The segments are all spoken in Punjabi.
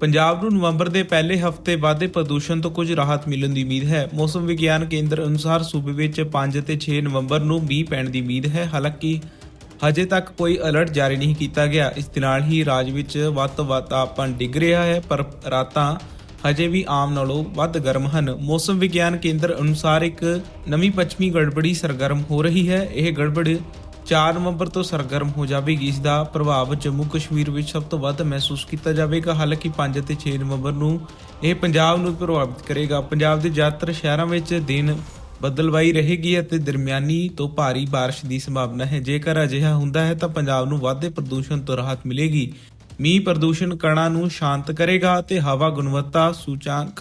ਪੰਜਾਬ ਨੂੰ ਨਵੰਬਰ ਦੇ ਪਹਿਲੇ ਹਫ਼ਤੇ ਵਾਧੇ ਪ੍ਰਦੂਸ਼ਣ ਤੋਂ ਕੁਝ ਰਾਹਤ ਮਿਲਣ ਦੀ ਉਮੀਦ ਹੈ। ਮੌਸਮ ਵਿਗਿਆਨ ਕੇਂਦਰ ਅਨੁਸਾਰ ਸੂਬੇ ਵਿੱਚ 5 ਅਤੇ 6 ਨਵੰਬਰ ਨੂੰ ਮੀਂਹ ਪੈਣ ਦੀ ਉਮੀਦ ਹੈ। ਹਾਲਾਂਕਿ, ਹਜੇ ਤੱਕ ਕੋਈ ਅਲਰਟ ਜਾਰੀ ਨਹੀਂ ਕੀਤਾ ਗਿਆ। ਇਸ ਦੇ ਨਾਲ ਹੀ ਰਾਜ ਵਿੱਚ ਵੱਧ ਤੋਂ ਵੱਧ ਤਾਪਮਾਨ ਡਿੱਗ ਰਿਹਾ ਹੈ, ਪਰ ਰਾਤਾਂ ਹਜੇ ਵੀ ਆਮ ਨਾਲੋਂ ਵੱਧ ਗਰਮ ਹਨ। ਮੌਸਮ ਵਿਗਿਆਨ ਕੇਂਦਰ ਅਨੁਸਾਰ ਇੱਕ ਨਵੀਂ ਪੱਛਮੀ ਗੜਬੜੀ ਸਰਗਰਮ ਹੋ ਰਹੀ ਹੈ। ਇਹ ਗੜਬੜ 4 ਨਵੰਬਰ ਤੋਂ ਸਰਗਰਮ ਹੋ ਜਾਵੇਗੀ ਇਸ ਦਾ ਪ੍ਰਭਾਵ ਜੰਮੂ ਕਸ਼ਮੀਰ ਵਿੱਚ ਸਭ ਤੋਂ ਵੱਧ ਮਹਿਸੂਸ ਕੀਤਾ ਜਾਵੇਗਾ ਹਾਲਾਂਕਿ 5 ਅਤੇ 6 ਨਵੰਬਰ ਨੂੰ ਇਹ ਪੰਜਾਬ ਨੂੰ ਪ੍ਰਭਾਵਿਤ ਕਰੇਗਾ ਪੰਜਾਬ ਦੇ ਜ਼ਿਆਦਾਤਰ ਸ਼ਹਿਰਾਂ ਵਿੱਚ ਦਿਨ ਬੱਦਲਵਾਈ ਰਹੇਗੀ ਅਤੇ ਦਰਮਿਆਨੀ ਤੋਂ ਭਾਰੀ بارش ਦੀ ਸੰਭਾਵਨਾ ਹੈ ਜੇਕਰ ਅਜਿਹਾ ਹੁੰਦਾ ਹੈ ਤਾਂ ਪੰਜਾਬ ਨੂੰ ਵਾਧੇ ਪ੍ਰਦੂਸ਼ਣ ਤੋਂ ਰਾਹਤ ਮਿਲੇਗੀ ਮੀਂਹ ਪ੍ਰਦੂਸ਼ਣ ਕਣਾਂ ਨੂੰ ਸ਼ਾਂਤ ਕਰੇਗਾ ਅਤੇ ਹਵਾ ਗੁਣਵੱਤਾ ਸੂਚਾਂਕ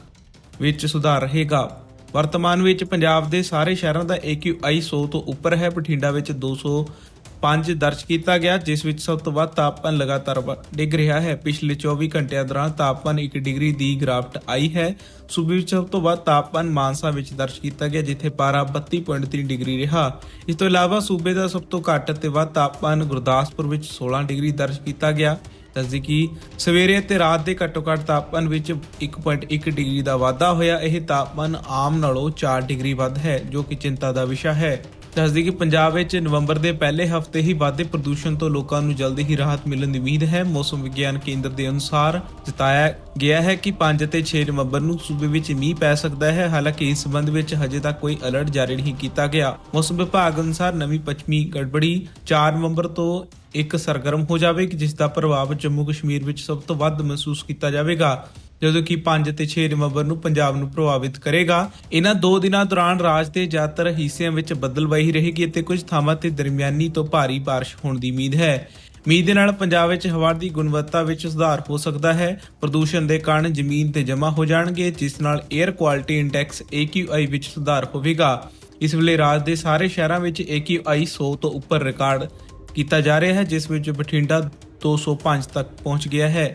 ਵਿੱਚ ਸੁਧਾਰ ਰਹੇਗਾ ਵਰਤਮਾਨ ਵਿੱਚ ਪੰਜਾਬ ਦੇ ਸਾਰੇ ਸ਼ਹਿਰਾਂ ਦਾ AQI 100 ਤੋਂ ਉੱਪਰ ਹੈ। ਬਠਿੰਡਾ ਵਿੱਚ 205 ਦਰਜ ਕੀਤਾ ਗਿਆ, ਜਿਸ ਵਿੱਚ ਸਭ ਤੋਂ ਵੱਧ ਤਾਪਮਾਨ ਲਗਾਤਾਰ ਵ- ਡਿੱਗ ਰਿਹਾ ਹੈ। ਪਿਛਲੇ 24 ਘੰਟਿਆਂ ਦੌਰਾਨ ਤਾਪਮਾਨ 1 ਡਿਗਰੀ ਦੀ ਗਿਰਾਵਟ ਆਈ ਹੈ। ਸੂਬੇ ਵਿੱਚ ਸਭ ਤੋਂ ਵੱਧ ਤਾਪਮਾਨ ਮਾਨਸਾ ਵਿੱਚ ਦਰਜ ਕੀਤਾ ਗਿਆ, ਜਿੱਥੇ ਪਾਰਾ 32.3 ਡਿਗਰੀ ਰਿਹਾ। ਇਸ ਤੋਂ ਇਲਾਵਾ ਸੂਬੇ ਦਾ ਸਭ ਤੋਂ ਘੱਟ ਅਤੇ ਵੱਧ ਤਾਪਮਾਨ ਗੁਰਦਾਸਪੁਰ ਵਿੱਚ 16 ਡਿਗਰੀ ਦਰਜ ਕੀਤਾ ਗਿਆ। ਦੱਸਦੀ ਕਿ ਸਵੇਰੇ ਅਤੇ ਰਾਤ ਦੇ ਘੱਟੋ ਘੱਟ ਤਾਪਮਾਨ ਵਿੱਚ 1.1 ਡਿਗਰੀ ਦਾ ਵਾਧਾ ਹੋਇਆ। ਇਹ ਤਾਪਮਾਨ ਆਮ ਨਾਲੋਂ 4 ਡਿਗਰੀ ਵੱਧ ਹੈ, ਜੋ ਕਿ ਚਿੰਤਾ ਦਾ ਵਿਸ਼ਾ ਹੈ। ਦੱਸਦੀ ਕਿ ਪੰਜਾਬ ਵਿੱਚ ਨਵੰਬਰ ਦੇ ਪਹਿਲੇ ਹਫ਼ਤੇ ਹੀ ਵਾਧੇ ਪ੍ਰਦੂਸ਼ਣ ਤੋਂ ਲੋਕਾਂ ਨੂੰ ਜਲਦੀ ਹੀ ਰਾਹਤ ਮਿਲਣ ਦੀ ਉਮੀਦ ਹੈ। ਮੌਸਮ ਵਿਗਿਆਨ ਕੇਂਦਰ ਦੇ ਅਨੁਸਾਰ ਜਤਾਇਆ ਗਿਆ ਹੈ ਕਿ 5 ਅਤੇ 6 ਨਵੰਬਰ ਨੂੰ ਸੂਬੇ ਵਿੱਚ ਮੀਂਹ ਪੈ ਸਕਦਾ ਹੈ। ਹਾਲਾਂਕਿ ਇਸ ਸੰਬੰਧ ਵਿੱਚ ਹਜੇ ਤੱਕ ਕੋਈ ਅਲਰਟ ਜਾਰੀ ਨਹੀਂ ਕੀਤਾ ਗਿਆ। ਮੌਸਮ ਵਿਭਾਗ ਅਨੁਸਾਰ ਨਵੀਂ ਪੱਛਮੀ ਗੜਬੜੀ 4 ਨਵੰਬਰ ਤੋਂ ਇੱਕ ਸਰਗਰਮ ਹੋ ਜਾਵੇਗੀ ਜਿਸ ਦਾ ਪ੍ਰਭਾਵ ਜੰਮੂ ਕਸ਼ਮੀਰ ਵਿੱਚ ਸਭ ਤੋਂ ਵੱਧ ਮਹਿਸੂਸ ਕੀਤਾ ਜਾਵੇਗਾ, ਜਦੋਂ ਕਿ 5 ਤੇ 6 ਨਵੰਬਰ ਨੂੰ ਪੰਜਾਬ ਨੂੰ ਪ੍ਰਭਾਵਿਤ ਕਰੇਗਾ। ਇਹਨਾਂ 2 ਦਿਨਾਂ ਦੌਰਾਨ ਰਾਜ ਦੇ ਜ਼ਿਆਦਾਤਰ ਹਿੱਸਿਆਂ ਵਿੱਚ ਬਦਲਵਾਈ ਰਹੇਗੀ ਅਤੇ ਕੁਝ ਥਾਵਾਂ ਤੇ ਦਰਮਿਆਨੀ ਤੋਂ ਭਾਰੀ بارش ਹੋਣ ਦੀ ਉਮੀਦ ਹੈ। ਮੀਂਹ ਦੇ ਨਾਲ ਪੰਜਾਬ ਵਿੱਚ ਹਵਾ ਦੀ ਗੁਣਵੱਤਾ ਵਿੱਚ ਸੁਧਾਰ ਹੋ ਸਕਦਾ ਹੈ। ਪ੍ਰਦੂਸ਼ਣ ਦੇ ਕਾਰਨ ਜ਼ਮੀਨ ਤੇ ਜਮ੍ਹਾਂ ਹੋ ਜਾਣਗੇ, ਜਿਸ ਨਾਲ 에ਅਰ ਕੁਆਲਿਟੀ ਇੰਡੈਕਸ AQI ਵਿੱਚ ਸੁਧਾਰ ਹੋਵੇਗਾ। ਇਸ ਵੇਲੇ ਰਾਜ ਦੇ ਸਾਰੇ ਸ਼ਹਿਰਾਂ ਵਿੱਚ AQI 100 ਤੋਂ ਉੱਪਰ ਰਿਕਾਰਡ ਕੀਤਾ ਜਾ ਰਿਹਾ ਹੈ ਜਿਸ ਵਿੱਚ ਬਠਿੰਡਾ 205 ਤੱਕ ਪਹੁੰਚ ਗਿਆ ਹੈ।